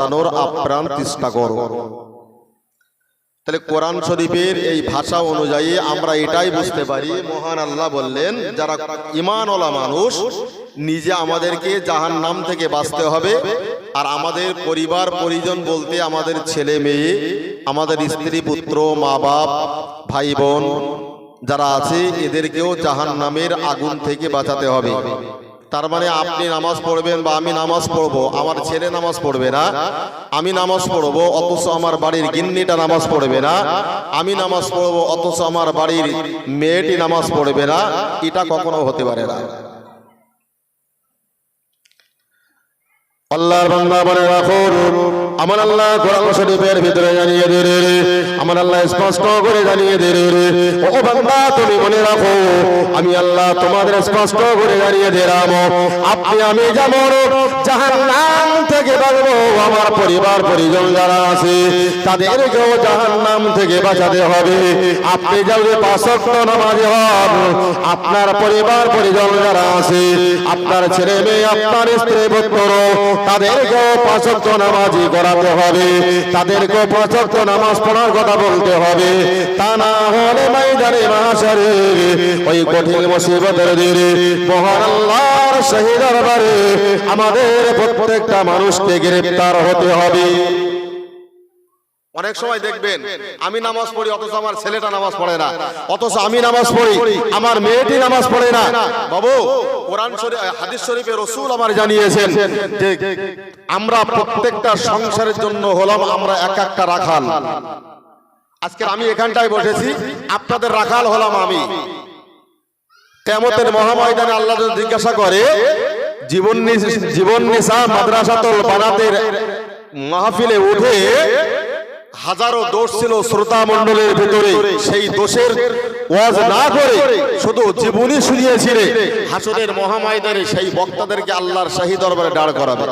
বাঁচানোর আপ্রাণ চেষ্টা করো। তাহলে কোরআন শরীফের এই ভাষা অনুযায়ী আমরা এটাই বুঝতে পারি, মহান আল্লাহ বললেন, যারা ইমানওয়ালা মানুষ, নিজে আমাদেরকে জাহান নাম থেকে বাঁচতে হবে, আর আমাদের পরিবার পরিজন বলতে আমাদের ছেলে মেয়ে, আমাদের স্ত্রী পুত্র, মা বাপ, ভাই বোন, যারা আছে, এদেরকেও জাহান নামের আগুন থেকে বাঁচাতে হবে। তার মানে আপনি নামাজ পড়বেন বা আমি নামাজ পড়ব, আমার ছেলে নামাজ পড়বে না, আমি নামাজ পড়ব, অথচ আমার বাড়ির গিন্নিটা নামাজ পড়বে না, আমি নামাজ পড়ব, অথচ আমার বাড়ির মেয়েটি নামাজ পড়বে না, এটা কখনো হতে পারে না। আল্লাহর বান্দা বলে রাখুন, আমার আল্লাহ কোরআন শরীফের ভিতরে জানিয়ে দে রে আমার আল্লাহ স্পষ্ট করে জানিয়ে দে রে ও বান্দা তুমি মনে রাখো, আমি আল্লাহ তোমাদের স্পষ্ট করে জানিয়ে দিলাম, আপনি আমি যেমন জাহান্নাম থেকে বাঁচবো, আমার পরিবার পরিজন যারা আছে, তাদেরকেও জাহান্নাম থেকে বাঁচাতে হবে। আপনি যাবে পাঁচক্ত নামাজি হন, আপনার পরিবার পরিজন যারা আছে, আপনার ছেলে মেয়ে, আপনার স্ত্রী পুত্র তাদেরকেও পাঁচক্ত নামাজি করাতে হবে। তাদেরকেও পাঁচক্ত নামাজ পড়ার কথা বলতে হবে। তা না হলে ময়দানে মাসারে ওই কঠিন মুসিবতের দিনে মহান আল্লাহর শহীদ আমাদের প্রত্যেকটা মানুষকে গ্রেফতার হতে হবে। অনেক সময় দেখবেন আমি নামাজ পড়ি অথচ আমার ছেলেটা নামাজ পড়ে না। অথচ আমি নামাজ পড়ি। আমার মেয়েটি নামাজ পড়ে না। বাবু কোরআন শরীফ হাদিস শরীফে রসুল আমার জানিয়েছেন যে আমরা প্রত্যেকটা সংসারের জন্য হলাম আমরা এক একটা রাখাল। আজকে আমি এখানটায় বসেছি আপনাদের রাখাল হলাম আমি। কেমতের মহাময়দানে আল্লাহ জিজ্ঞাসা করে জীবন জীবন নিসা মাদ্রাসাতুল বানাতের মাহফিলে উঠে হাজারো দোষ ছিল শ্রোতা মন্ডলের ভিতরে। সেই দোষের ওয়াজ না করে শুধু জীবনী শুনিয়েছিলে। হাসুদের মহাময়দানে সেই বক্তাদেরকে আল্লাহর শাহী দরবারে দাঁড় করাবে।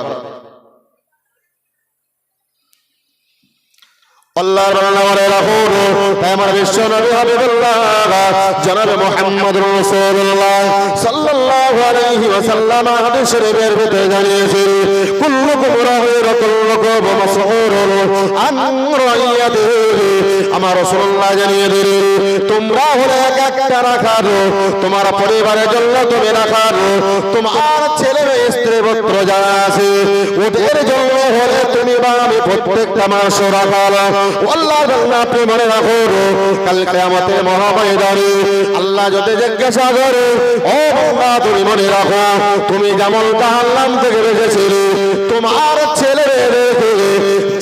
তোমরা হলে রাখার তোমার পরিবারের জন্য তুমি রাখার তোমার ছেলে স্ত্রী, পুত্র যারা আছে, ওদের জন্য হলে তুমি বা আমি প্রত্যেকটা মাস রাখাল। আল্লাহ আল্লাহ আপনি মনে বান্দা, তুমি মনে রাখো, তুমি যেমন জাহান্নাম থেকে বেঁচেছিলে, তোমার ছেলে রেখে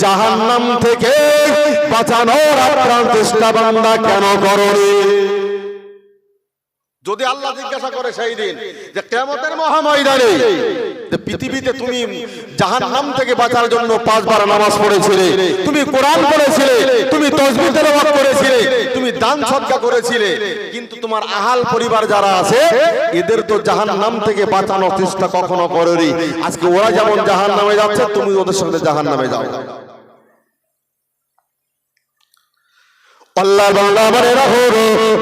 জাহান্নাম থেকে বাঁচানোর আপ্রাণ চেষ্টা বান্দা কেন করনি? যদি আল্লাহ জিজ্ঞাসা করে সেই দিন যে কেমতের মহাময়দানে পৃথিবীতে তুমি জাহান্নাম থেকে বাঁচার জন্য পাঁচবার নামাজ পড়েছিলে। তুমি কোরআন পড়েছিলে। তুমি তসবিহ তেলাওয়াত করেছিলে। তুমি দান সদকা করেছিলে। কিন্তু তোমার আহাল পরিবার যারা আছে এদের তো জাহান্নাম থেকে বাঁচানোর চেষ্টা কখনো করনি। আজকে ওরা যেমন জাহান নামে যাচ্ছে তুমি ওদের সঙ্গে জাহান্নামে যাও। আল্লাহর বান্দা বলে রাখুন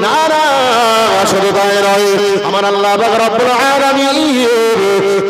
না না শুধু তাই নয় আমার আল্লাহ রব্বুল আলামিন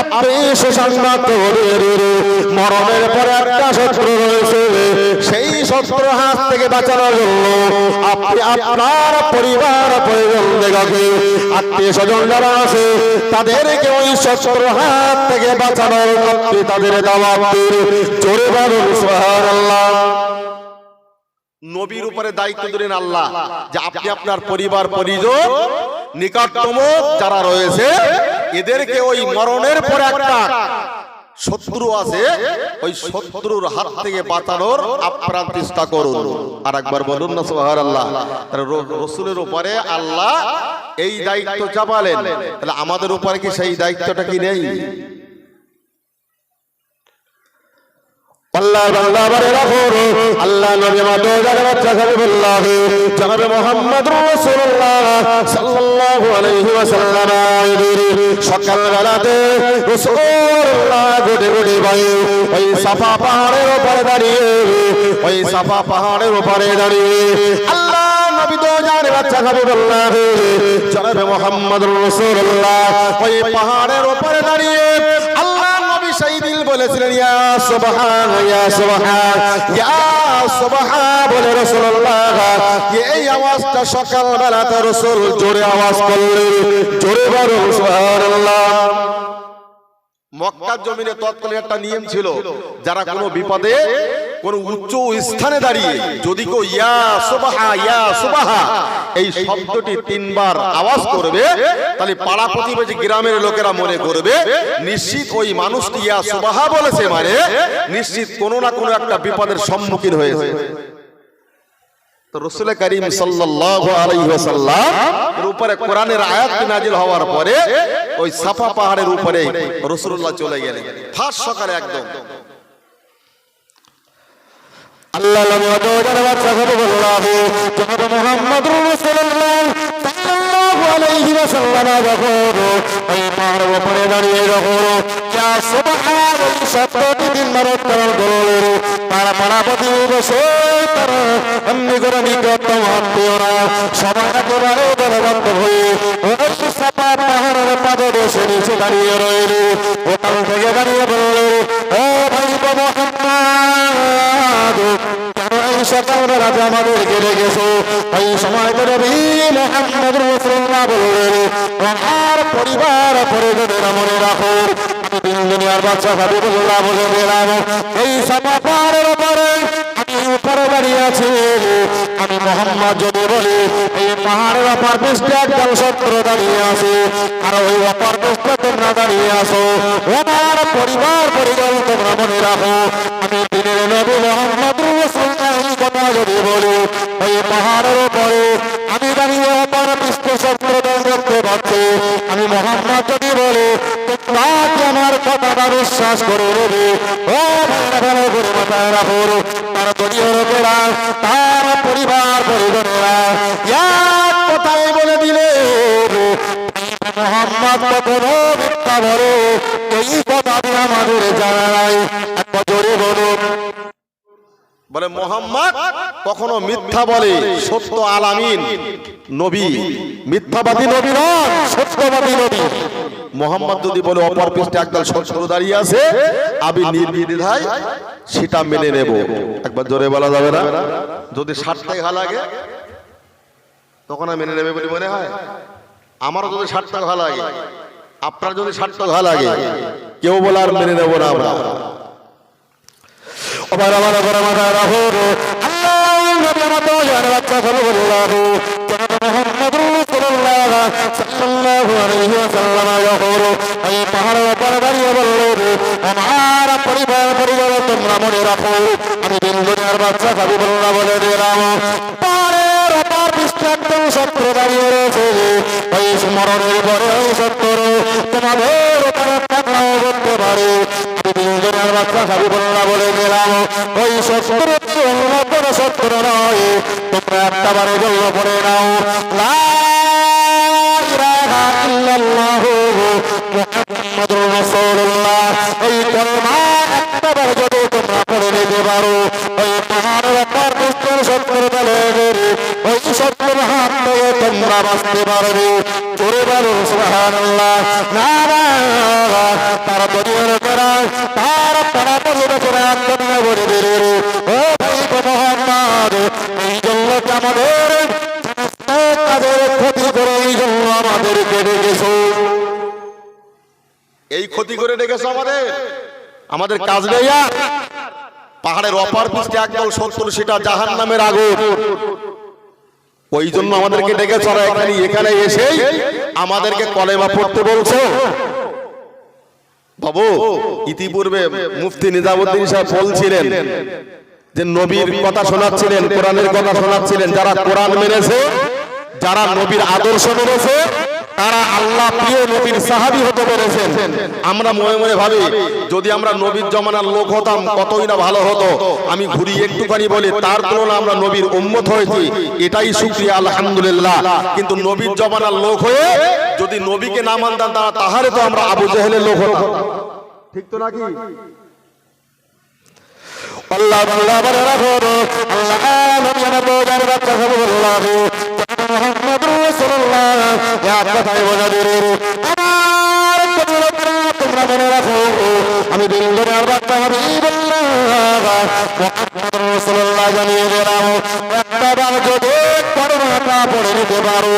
আপনি সুসংবাদ মরণের পরে একটা শত্রু রয়েছে। সেই শত্রু হাত থেকে বাঁচানোর জন্য আপনি আপনার পরিবার, পরিজন দেখে আত্মীয় স্বজন যারা আছে, তাদেরকে ওই শত্রু হাত থেকে বাঁচানোর আপনি তাদের দাওয়াত দিন। জোরে বলুন সুবহানাল্লাহ। নবীর উপরে দায়িত্ব দিলেন আল্লাহ যে আপনি আপনার পরিবার, পরিজন নিকটতম যারা রয়েছে এদেরকে ওই মরণের পর একটা শত্রু আছে ওই শত্রুর হাত থেকে বাঁচানোর আপ্রাণ চেষ্টা করুন। আর একবার বলুন না সোহার আল্লাহ রসুলের উপরে আল্লাহ এই দায়িত্ব চাপালেন। তাহলে আমাদের উপরে কি সেই দায়িত্বটা কি নেই? আল্লাহ বান্দা বারে রাখুন আল্লাহ নবী মা দো জায়গা বাচ্চা খাবে বল্লাহ জনাবে মোহাম্মদ রাসূলুল্লাহ সাল্লাল্লাহু আলাইহি ওয়াসাল্লাম। সকাল বেলাতে রাসূলুল্লাহ গুডে গুডে ভাই ওই সাফা পাহাড়ের উপরে দাঁড়িয়ে, ওই সাফা পাহাড়ের উপরে দাঁড়িয়ে আল্লাহ নবী জানে বাচ্চা খাবে বল্লাহ জনাবে মোহাম্মদ রাসূলুল্লাহ। ওই পাহাড়ের উপরে দাঁড়িয়ে বলেছিলেন, ইয়া সুবহান ইয়া সুবহান ইয়া সুবহান, বলে রাসূলুল্লাহ, এই আওয়াজটা সকাল বেলাতে রাসূল জোরে আওয়াজ করলেন, জোরে বলুন, সুবহানাল্লাহ। মক্কার জমিনে তৎকালীন একটা নিয়ম ছিল যারা কোনো বিপদে কোন উচ্চ স্থানে দাঁড়িয়ে যদি কেউ ইয়া সুবাহা ইয়া সুবাহা এই শব্দটি তিনবার আওয়াজ করবে তাহলে পাড়া প্রতিবেশী গ্রামের লোকেরা মনে করবে নিশ্চিত ওই মানুষটি ইয়া সুবাহা বলেছে মানে নিশ্চিত কোনো না কোনো একটা বিপদের সম্মুখীন হয়েছে। তো রসুল করিম সাল্লাল্লাহু এর উপরে কোরআনের আয়াত নাজিল হওয়ার পরে ওই সাফা পাহাড়ের উপরে রাসূলুল্লাহ চলে গেলেন। ফার্স্ট সকালে একদম। আল্লাহ মুহাম্মদ আলাইহি ওয়াসাল্লাম যখন ওই পাহাড়ের উপরে দাঁড়িয়ে যখন ইয়া সুবহান ওই শব্দটি তিনবার উচ্চারণ করলেন তারা পাড়া প্রতিবেশে তারা এমনি করে নিকটতম আত্মীয়রা সবাই একেবারে দলবদ্ধ হয়ে সাপা পাহাড়ের পাদে বসে নিচে দাঁড়িয়ে রইল। ওখান থেকে দাঁড়িয়ে বললে, ও ভাই মোহাম্মদ, কেন এই সকাল রাজা আমাদের গেলে গেছো সময় তো বাচ্চা হাবিবুল্লাহ বলে দিলাম এই সাপা পাহাড়ের উপরে দাঁড়িয়ে আছি। আমি মোহাম্মদ যদি বলি, এই পাহাড়ের অপার পৃষ্ঠে একদল শত্রু দাঁড়িয়ে আছে। আর ওই অপার পৃষ্ঠে তোমরা দাঁড়িয়ে আসো আমার পরিবার, পরিজন, তোমরা মনে রাখো। আমি দিনের নবী মোহাম্মদ কথা যদি বলি, ওই পাহাড়ের উপরে আমি দাঁড়িয়ে অপার যদি বলি আমার কথাটা বিশ্বাস করে নেবে? ও তার দলীয় লোকেরা তার পরিবার পরিজনেরা এক কথাই বলে দিলে মোহাম্মদ কখনো মিথ্যা বলে এই কথাটি আমাদের জানা নাই। জোরে বলুন। বলে মোহাম্মদ কখনো মিথ্যা বলে সত্য আলামিন নবী। মিথ্যাবাদী নবী নন সত্যবাদী নবী। মোহাম্মদ যদি বলে অপর পৃষ্ঠে একদল শত্রু দাঁড়িয়ে আছে আমি নির্বিধায় সেটা মেনে নেব একবার জোরে বলা যাবে না যদি ষাটটাই ঘা লাগে তখন আর মেনে নেবে বলে মনে হয় আমারও যদি ষাটটা ঘা লাগে আপনার যদি ষাটটা ঘা লাগে কেউ বলে আর মেনে নেব না আমরা আমার আমার নবী আমার সাল্লাল্লাহু আলাইহি ওয়াসাল্লাম যখন এই পাহাড়ের উপর দাঁড়িয়ে বললেন আমার পরিবার পরিবার তোমরা মনে রাখো। আমি দিন দুনিয়ার বাচ্চা খাবি বললা, বলে দিলাম। পাহাড়ের উপর একদম শত্রু দাঁড়িয়ে রয়েছে। ওই স্মরণের পরে ওই শত্রু তোমাদের উপরে পাকড়াও করতে পারে। আমি দিন একটা বারে বলল পড়ে নাও। ইল্লাল্লাহু মুহাম্মাদুর রাসূলুল্লাহ। এই কলমা একটা বারে যদি তোমরা পড়ে নিতে পারো বাঁচতে পারবে। জোরে বলো, সুবহানাল্লাহ। না ডেকেছো আমাদের। আমাদের। কাজ নেই আর। পাহাড়ের অপার পৃষ্ঠে একদল সত্তর সেটা জাহান নামের আগুন। ওই জন্য আমাদেরকে ডেকেছ আর এখানে এখানে এসেই আমাদেরকে কলেমা পড়তে বলছো। বাবু ইতিপূর্বে মুফতি নিজামুদ্দিন সাহেব বলছিলেন যে নবীর কথা শোনাচ্ছিলেন কোরআনের কথা শোনাচ্ছিলেন যারা কোরআন মেনেছে যারা নবীর আদর্শ মেনেছে তারা আল্লাহ প্রিয় নবীর সাহাবি হতে পেরেছেন। আমরা মনে মনে ভাবি যদি আমরা নবীর জমানার লোক হতাম কতই না ভালো হতো। আমি ঘুরি একটুখানি বলি তার তুলনায় আমরা নবীর উম্মত হয়েছি। এটাই শুক্রিয়া আলহামদুলিল্লাহ। কিন্তু নবীর জমানার লোক হয়ে যদি নবীকে না মানতাম তারা তাহারে তো আমরা আবু জেহেলের লোক হতাম। ঠিক তো নাকি? আল্লাহ আল্লাহ আল্লাহ বোঝার বাচ্চা সব আল্লাহ মুহাম্মদ রাসূলুল্লাহ। ইয়া কথাই বোঝা দিরে আমার তোমরা মনে রাখো, আমি বাচ্চা হাবিবুল্লাহ মুহাম্মদ রাসূলুল্লাহ জানিয়ে দিলাম, একটা বার যদি পরমাটা পড়ে নিতে পারো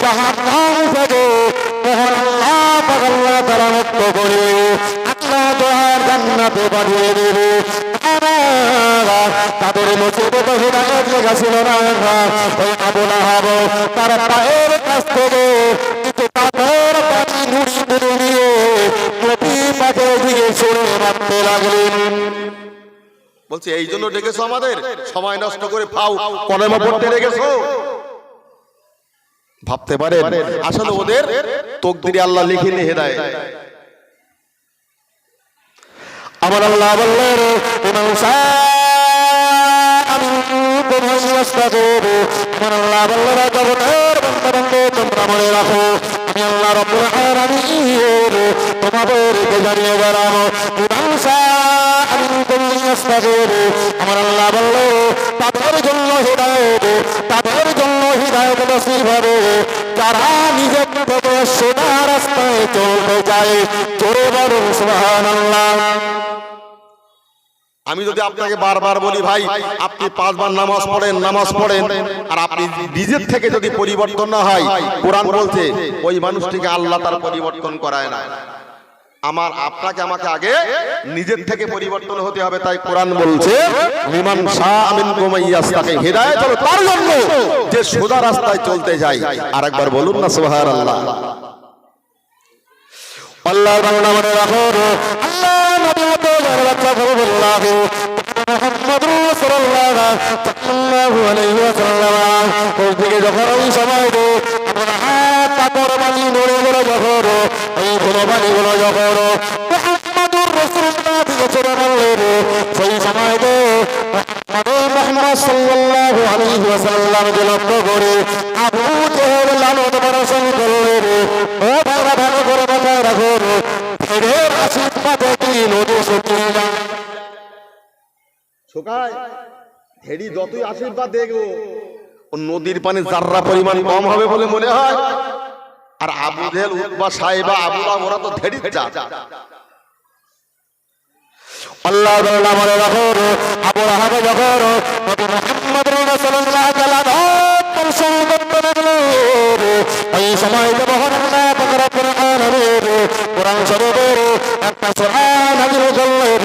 দোহার তাদের লেখা ছিল না ওই তার পায়ের কাছ থেকে ছুড়ে মারতে লাগলেন। বলছি, এই জন্য ডেকেছো আমাদের? সময় নষ্ট করে ফাও কলেমা পড়তে রেখেছো? ভাবতে পারেন, আসলে ওদের তকদিরে আল্লাহ লিখে নিয়ে হেদায় আমার আল্লাহ বললেন, ইমাম আমার আল্লাহ বললেন জগতের বন্ধু বন্ধু তোমরা মনে রাখো, আমি আল্লাহ রব্বুল আলামিন, তোমাদেরকে জানিয়ে গেলাম ইমাম আমার আল্লাহ বলল তাদের জন্য হৃদায়ত, তাদের জন্য হৃদায়ত নসিব হবে। যারা নিজের থেকে সোজা রাস্তায় চলতে যায় জোরে বলুন সুবহানাল্লাহ। আমি যদি আপনাকে বারবার বলি ভাই, আপনি পাঁচবার নামাজ পড়েন নামাজ পড়েন, আর আপনি নিজের থেকে যদি পরিবর্তন না হয়, কোরআন বলছে, ওই মানুষটিকে আল্লাহ তার পরিবর্তন করায় না। আমার, আপনাকে আমাকে আগে নিজের থেকে পরিবর্তন হতে হবে, তাই কোরআন বলছে, লিমান শাহ আমিন কুমাইয়াসতাকে হেদায়েত হলো তার জন্য যে সোজা রাস্তায় চলতে যায়। আরেকবার বলুন না, সুবহানাল্লাহ। আল্লাহর বাংলা মনে রাখো আল্লাহ যখন ওই সময় দে আমরা হাত পাথর বানি নড়ে নড়ে যখন এই ধুলোবালি গুলো যখন মুহাম্মদুর রাসূলুল্লাহ দিকে চলে গেলেন সেই সময় দে মুহাম্মদ সাল্লাল্লাহু করে আবু জেহেল লালত বরসন করলেন ও ভালো করে মাথায় রাখুন ফেরের আশীর্বাদে কি শুকিয়ে যায় শোকায় হেডি যতই আশীর্বাদ দেখব ও নদীর পানি জাররা পরিমাণ কম হবে বলে মনে হয়। আর আবু জেল উৎবা সাহেবা আবুরা ওরা তো ধেড়ি যা আল্লাহ তাআলা মনে রাখুন আবু লাহাব যখন নবী মুহাম্মদ রাসূলুল্লাহ সাল্লাল্লাহু এই সময় যে মহান আল্লাহ পাক রব্বুল আলামিন, কোরআন শরীফের একটা সূরা নাযিল করলেন।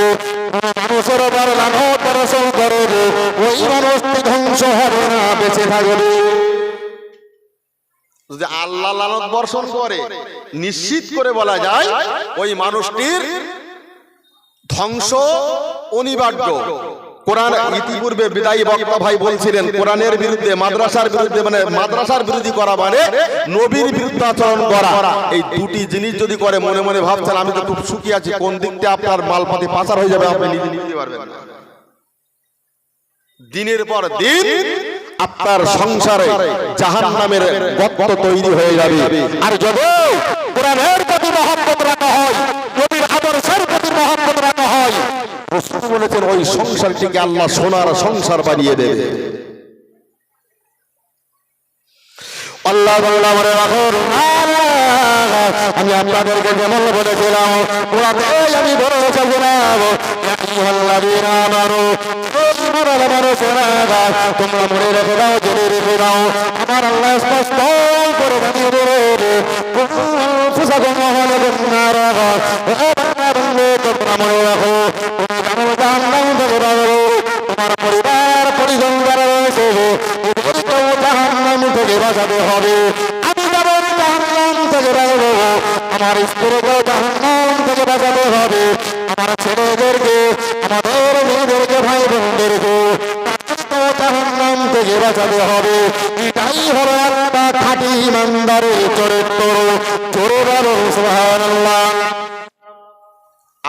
থাকবে যদি আল্লাহ লানত বর্ষণ করে, নিশ্চিত করে বলা যায়, ওই মানুষটির ধ্বংস অনিবার্য। কোরআন ইতিপূর্বে বিদায়ী বক্তা ভাই বলছিলেন, কোরআনের বিরুদ্ধে, মাদ্রাসার বিরুদ্ধে মানে মাদ্রাসার বিরোধী করা মানে নবীর বিরুদ্ধে আচরণ করা। এই দুটি জিনিস যদি করে মনে মনে ভাবছেন, আমি তো খুব সুখী আছি, কোন দিক আপনার মালপাতি পাচার হয়ে যাবে, আপনি নিজে নিতে পারবেন দিনের পর দিন আপনার সংসারে জাহান নামের গত্ত তৈরি হয়ে যাবে। আর যদি কোরআনের প্রতি মহব্বত রাখা হয় নবীর আদর্শের প্রতি মহব্বত রাখা হয় রসুল বলেছেন ওই সংসারটিকে আল্লাহ সোনার সংসার বানিয়ে দেবে। আল্লাহ আল্লাহ বলে রাখুন। আমি আপনাদেরকে যেমন বলেছিলাম আমি বলে চাইছিলাম আল্লাহ আমারও করছে না তোমরা মনে রেখে দাও, জেনে রেখে দাও, আমার আল্লাহ স্পষ্ট করে জানিয়ে পরিবার পরিজন যারা রয়েছে থেকে বাঁচাতে হবে। আমি আমার হবে, আমার ছেলেদেরকে বাঁচাতে হবে। এটাই হলো একটা খাঁটি ইমানদারের চরিত্র।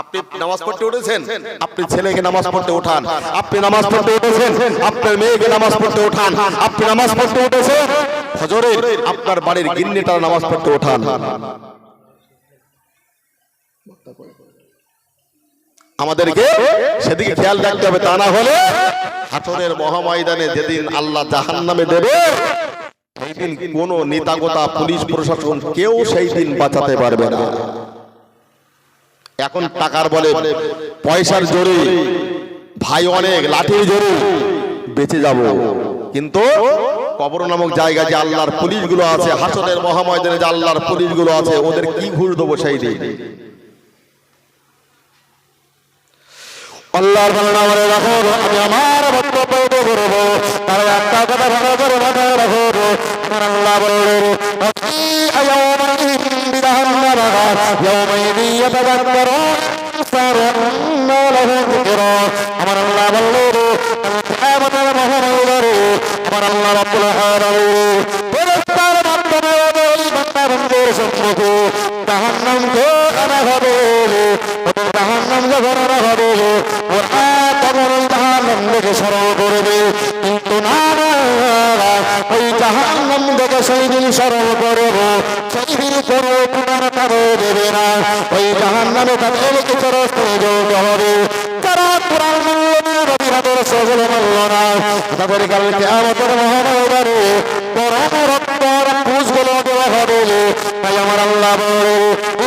আপনি নামাজ পড়তে উঠেছেন? আপনি ছেলেকে নামাজ পড়তে ওঠান আপনি নামাজ পড়তে উঠেছেন? আপনার মেয়েকে নামাজ পড়তে ওঠান আপনি নামাজ পড়তে উঠেছেন? আপনার বাড়ির গিন্নিটা নামাজ পড়তে ওঠান আমাদেরকে সেদিকে খেয়াল রাখতে হবে, তা না হলে হাসরের মহাময়দানে যেদিন আল্লাহ জাহান নামে দেবে সেই দিন কোন নেতাগোতা পুলিশ প্রশাসন কেউ সেই দিন বাঁচাতে পারবে না। এখন টাকার বলে পয়সার জোরে, ভাই অনেক, লাঠির জোরে বেঁচে যাব। কিন্তু কবর নামক জায়গা যে আল্লাহর পুলিশগুলো আছে হাসনের মহাময়দানে যে আল্লাহর পুলিশগুলো আছে, ওদের কি ঘুষ দেবো সেই দিন? আল্লাহর বাংলা বলে রাখো, আমি আমার বক্তব্য করব। তার একটা কথা ভালো করে মাথায় রাখো, আমার আল্লাহ বললেন আমার আল্লাহ জাহান্নাম যখন আনা হবে ওরা তখন ওই জাহান্নাম থেকে স্মরণ করবে। কিন্তু না ওই জাহান্নাম থেকে সেই দিন স্মরণ করব, সেই দিন কোনো পুনর তাদের দেবে না। ওই জাহান্নামে তাদেরকে চরস্তে যেতে হবে। যারা কোরআন মানল না রবিরাতের সজল মানল না, তাদের কালকে মহানগরে, পরম রক্তর পুষগুলো দেওয়া হবে। তাই আমার আল্লাহ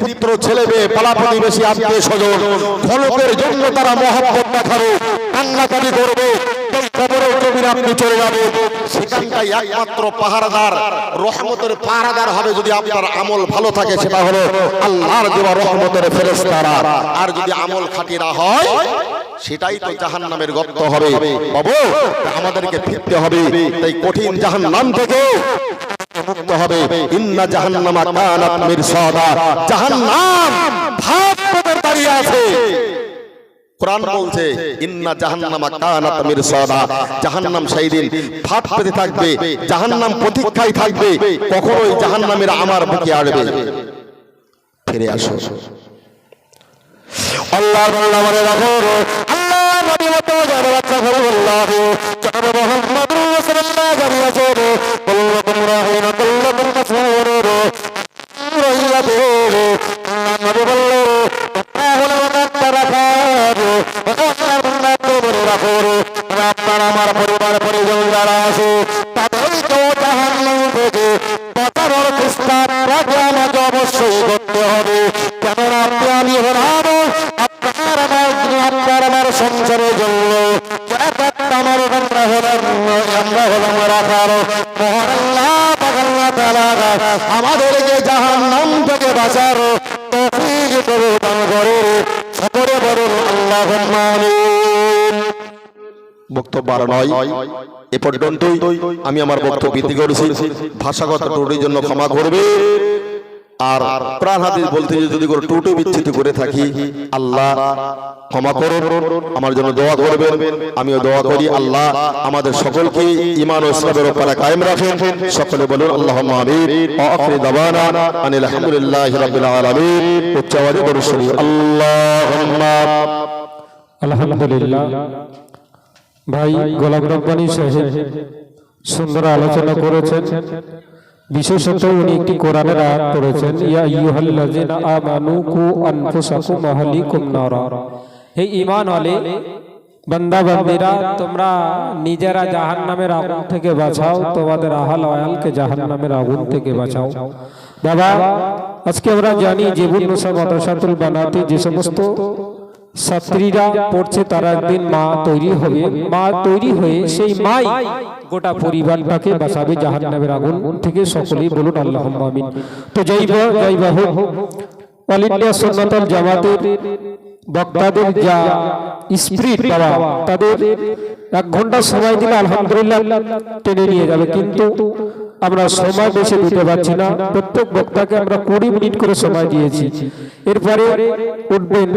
পুত্র, ছেলে মেয়ে পালা প্রতিবেশী, আত্মীয় স্বজন, খলকের জন্য তারা মহাব্বত দেখাবে, কান্নাকাটি করবে। খবরের জমিন আপনি চলে যাবেন। সেখানটাই একমাত্র পাহারাদার, রহমতের পাহারাদার হবে যদি আপনার আমল ভালো থাকে, সেটা হলো আল্লাহর দেওয়া রহমতের ফেরেশতারা। আর যদি আমল খাঁটি না হয়, সেটাই তো জাহান নামের গর্ত হবে। বাবু আমাদেরকে ফিরতে হবে। তাই কঠিন জাহান নাম থেকে মুক্ত হবে। ইন্না জাহান্নামা কানাত মিরসাদা। জাহান্নাম ভাব দাঁড়িয়ে আছে। কোরআন বলছে ইন্না জাহান্নামা কানাত মিরসাদা জাহান্নাম সেই দিন ফাট পেতে থাকবে জাহান্নাম প্রতীক্ষায় থাকবে কখনোই জাহান্নামের আমার বুকে আসবে ফিরে আসো। আল্লাহর বান্দা বলে রাখো আল্লাহ নবী মতো যারা বাচ্চা করে বললাহ যারা মোহাম্মদ রাসূলুল্লাহ জানিয়েছে কুল্লুকুম রাহিন কুল্লুকুম মাসউর রহিলা দে আল্লাহ নবী বলল বলে আপনার আমার পরিবার পরিজন বক্তব্য নয় এ পর্যন্তই আমি আমার বক্তব্য বৃদ্ধি করেছি। ভাষাগত ত্রুটির জন্য ক্ষমা করবে। আর প্রাণ হাদিস বলতে যদি কোনো টুটু বিচ্ছিত করে থাকি আল্লাহ ক্ষমা করুন। আমার জন্য দোয়া করবেন। আমিও দোয়া করি আল্লাহ আমাদের সকলকে ইমান ও ইসলামের উপরে কায়েম রাখেন। সকলে বলুন আল্লাহ আমিন। ওয়া আখির দাওয়ানা আনিল হামদুলিল্লাহি রাব্বিল আলামিন। উচ্চ আওয়াজে বলুন শুনি আল্লাহুম্মা আলহামদুলিল্লাহ ভাই গোলাম রব্বানি সাহেব সুন্দর আলোচনা করেছেন। বিশেষত উনি একটি কোরআনের আয়াত পড়েছেন ইয়া আইয়ুহাল্লাযিনা আমানু কু আনফুসাকুম ওয়া আহলিকুম নারা। হে ঈমান ওয়ালে বান্দা বান্দিরা তোমরা নিজেরা জাহান্নামের আগুন থেকে বাঁচাও তোমাদের আহাল ওয়ালকে জাহান্নামের আগুন থেকে বাঁচাও। বাবা আজকে আমরা জানি জীবন মুসা মাদ্রাসাতুল বানাতে যে সমস্ত ছাত্রীরা পড়ছে তারা একদিন মা তৈরি হবে মা তৈরি হয়ে সেই মাই গোটা পরিবারটাকে বাঁচাবে জাহান্নামের আগুন থেকে সকলেই বলুন আল্লাহ আমিন। তো জৈব জৈব হোক। অল ইন্ডিয়া জামাতের বক্তাদের যা বাবা তাদের এক ঘণ্টা সময় দিলে আলহামদুলিল্লাহ টেনে নিয়ে যাবে। কিন্তু আমরা সময় বেশি দিতে পারছি না। প্রত্যেক বক্তাকে আমরা কুড়ি মিনিট করে সময় দিয়েছি। এরপরে উঠবেন